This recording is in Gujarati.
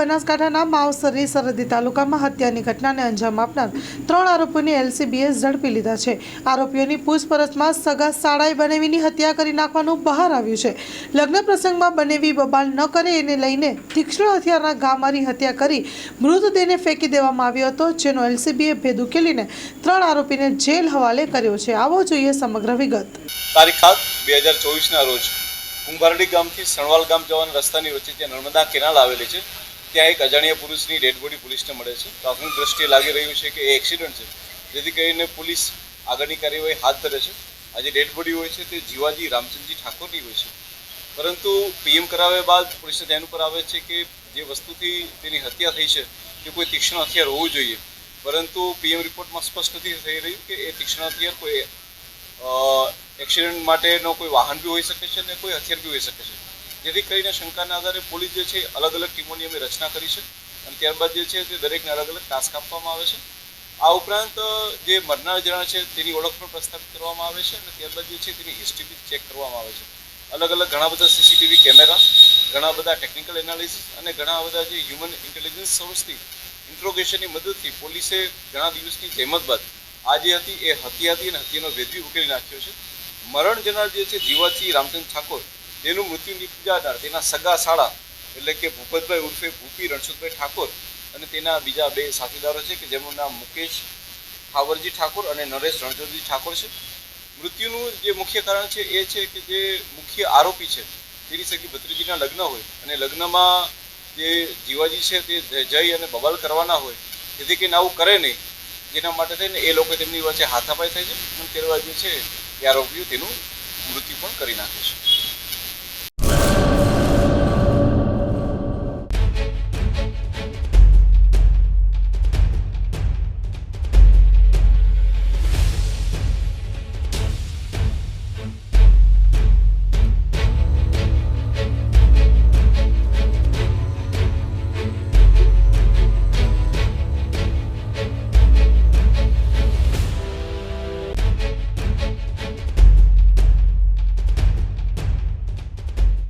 બનાસકાંઠાના માવસરી સરહદી તાલુકામાં હત્યાની ઘટનાને અંજામ આપનાર ત્રણ આરોપીઓની એલસીબીએ ઝડપી લીધા છે. આરોપીઓની પૂછપરછમાં સગા શાળાએ બનેવીની હત્યા કરી નાખવાનું બહાર આવ્યું છે. લગ્ન પ્રસંગમાં બનેવી બબાલ ન કરે એને લઈને તીક્ષ્ણ હથિયારના ઘા મારી હત્યા કરી મૃતદેહને ફેંકી દેવામાં આવ્યો હતો, જેનો એલસીબીએ ભેદ ઉકેલીને ત્રણ આરોપીને જેલ હવાલે કર્યો છે. આવો જોઈએ સમગ્ર વિગત. તારીખ સાત બે હજાર ચોવીસના રોજ કુંભારડી ગામથી સણવાલ ગામ જવાના રસ્તાની વચ્ચે જે નર્મદા કેનાલ આવેલી છે ત્યાં એક અજાણ્યા પુરુષની ડેડ બોડી પોલીસને મળે છે. પ્રાથમિક દ્રષ્ટિએ લાગી રહ્યું છે કે એ એક્સિડન્ટ છે. જેથી કરીને પોલીસ આગળની કાર્યવાહી હાથ ધરે છે. આજે ડેડ બોડી હોય છે તે જીવાજી રામચંદજી ઠાકોરની હોય છે. પરંતુ પીએમ કરાવ્યા બાદ પોલીસને ધ્યાન ઉપર આવે છે કે જે વસ્તુથી તેની હત્યા થઈ છે તે કોઈ તીક્ષ્ણ હથિયાર હોવું જોઈએ. પરંતુ પીએમ રિપોર્ટમાં સ્પષ્ટ નથી થઈ રહ્યું કે એ તીક્ષ્ણ હથિયાર કોઈ એક્સિડન્ટ માટેનો કોઈ વાહન બી હોઈ શકે છે અને કોઈ હથિયાર બી હોઈ શકે છે. જેથી કરીને શંકાના આધારે પોલીસ જે છે, અલગ અલગ ટીમોની અમે રચના કરી છે અને ત્યારબાદ જે છે, તે દરેકને અલગ અલગ ટાસ્ક આપવામાં આવે છે. આ ઉપરાંત જે મરનાર જણા છે, તેની ઓળખ પણ પ્રસ્થાપિત કરવામાં આવે છે અને ત્યારબાદ જે છે, તેની હિસ્ટ્રી બી ચેક કરવામાં આવે છે. અલગ અલગ ઘણા બધા સીસીટીવી કેમેરા ઘણા બધા ટેકનિકલ એનાલિસિસ અને ઘણા બધા જે હ્યુમન ઇન્ટેલિજન્સ સોર્સથી ઇન્ટ્રોગેશનની મદદથી પોલીસે ઘણા દિવસની જહેમત બાદ આ જે હતી, એ હત્યા હતી અને હત્યાનો બી ઉકેલી નાખ્યો છે. મરણ જનાર જે છે જીવાથી રામચંદ ઠાકોર તેનું મૃત્યુ નિપજાનાર તેના સગા શાળા એટલે કે ભૂપતભાઈ ઉર્ફે ભૂપી રણછોદભાઈ ઠાકોર અને તેના બીજા બે સાથીદારો છે કે જેમનું નામ મુકેશ ખાવરજી ઠાકોર અને નરેશ રણછોદજી ઠાકોર છે. મૃત્યુનું જે મુખ્ય કારણ છે એ છે કે જે મુખ્ય આરોપી છે, તેની સગી ભત્રીજીના લગ્ન હોય અને લગ્નમાં જે જીવાજી છે તે જઈ અને બબાલ કરવાના હોય, જેથી કરીને આવું કરે નહીં, જેના માટે થઈને એ લોકો તેમની વચ્ચે હાથાપાઈ થાય છે અને ત્યારબાદ જે છે એ આરોપીઓ તેનું મૃત્યુ પણ કરી નાખે છે.